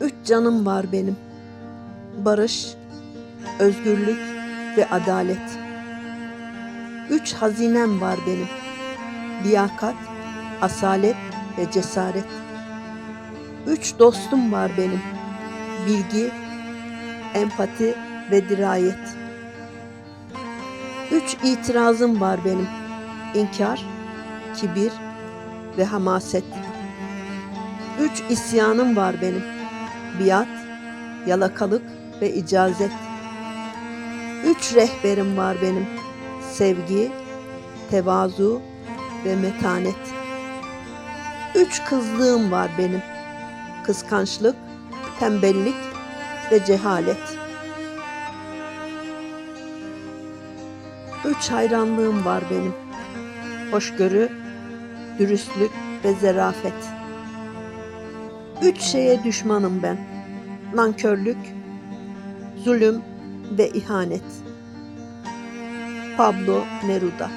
Üç canım var benim. Barış, özgürlük ve adalet. Üç hazinem var benim. Liyakat, asalet ve cesaret. Üç dostum var benim. Bilgi, empati ve dirayet. Üç itirazım var benim. İnkar, kibir ve hamaset. Üç isyanım var benim. Biat, yalakalık ve icazet. Üç rehberim var benim. Sevgi, tevazu ve metanet. Üç kızlığım var benim. Kıskançlık, tembellik ve cehalet. Üç hayranlığım var benim. Hoşgörü, dürüstlük ve zerafet. Üç şeye düşmanım ben. Nankörlük, zulüm ve ihanet. Pablo Neruda